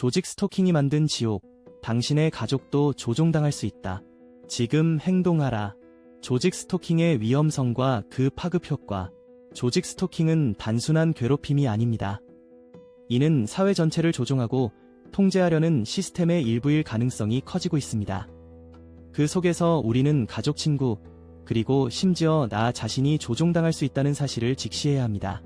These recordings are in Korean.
조직 스토킹이 만든 지옥. 당신의 가족도 조종당할 수 있다. 지금 행동하라. 조직 스토킹의 위험성과 그 파급 효과. 조직 스토킹은 단순한 괴롭힘이 아닙니다. 이는 사회 전체를 조종하고 통제하려는 시스템의 일부일 가능성이 커지고 있습니다. 그 속에서 우리는 가족 친구, 그리고 심지어 나 자신이 조종당할 수 있다는 사실을 직시해야 합니다.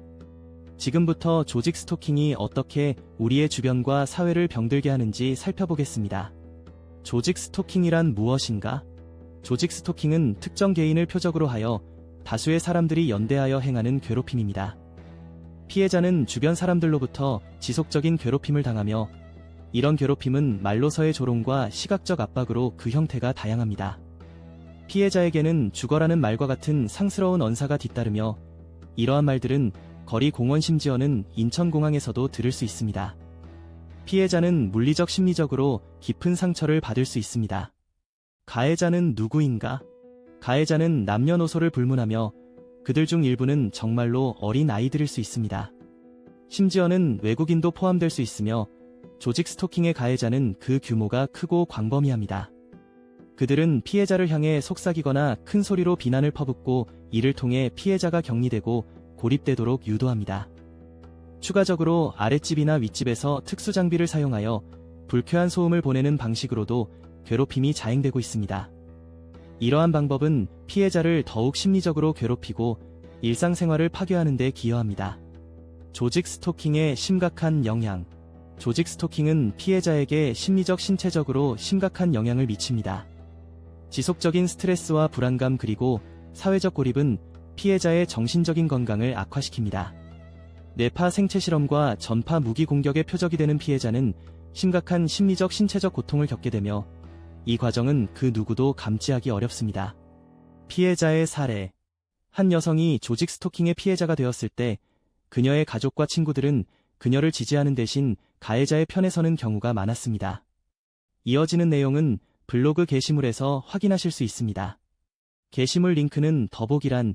지금부터 조직 스토킹이 어떻게 우리의 주변과 사회를 병들게 하는지 살펴보겠습니다. 조직 스토킹이란 무엇인가? 조직 스토킹은 특정 개인을 표적으로 하여 다수의 사람들이 연대하여 행하는 괴롭힘입니다. 피해자는 주변 사람들로부터 지속적인 괴롭힘을 당하며 이런 괴롭힘은 말로서의 조롱과 시각적 압박으로 그 형태가 다양합니다. 피해자에게는 죽어라는 말과 같은 상스러운 언사가 뒤따르며 이러한 말들은 거리 공원 심지어는 인천공항에서도 들을 수 있습니다. 피해자는 물리적 심리적으로 깊은 상처를 받을 수 있습니다. 가해자는 누구인가? 가해자는 남녀노소를 불문하며 그들 중 일부는 정말로 어린 아이들일 수 있습니다. 심지어는 외국인도 포함될 수 있으며 조직 스토킹의 가해자는 그 규모가 크고 광범위합니다. 그들은 피해자를 향해 속삭이거나 큰 소리로 비난을 퍼붓고 이를 통해 피해자가 격리되고 고립되도록 유도합니다. 추가적으로 아랫집이나 윗집에서 특수장비를 사용하여 불쾌한 소음을 보내는 방식으로도 괴롭힘이 자행되고 있습니다. 이러한 방법은 피해자를 더욱 심리적으로 괴롭히고 일상생활을 파괴하는 데 기여합니다. 조직 스토킹의 심각한 영향. 조직 스토킹은 피해자에게 심리적 신체적으로 심각한 영향을 미칩니다. 지속적인 스트레스와 불안감 그리고 사회적 고립은 피해자의 정신적인 건강을 악화시킵니다. 뇌파 생체 실험과 전파 무기 공격의 표적이 되는 피해자는 심각한 심리적 신체적 고통을 겪게 되며 이 과정은 그 누구도 감지하기 어렵습니다. 피해자의 사례 한 여성이 조직 스토킹의 피해자가 되었을 때 그녀의 가족과 친구들은 그녀를 지지하는 대신 가해자의 편에 서는 경우가 많았습니다. 이어지는 내용은 블로그 게시물에서 확인하실 수 있습니다. 게시물 링크는 더보기란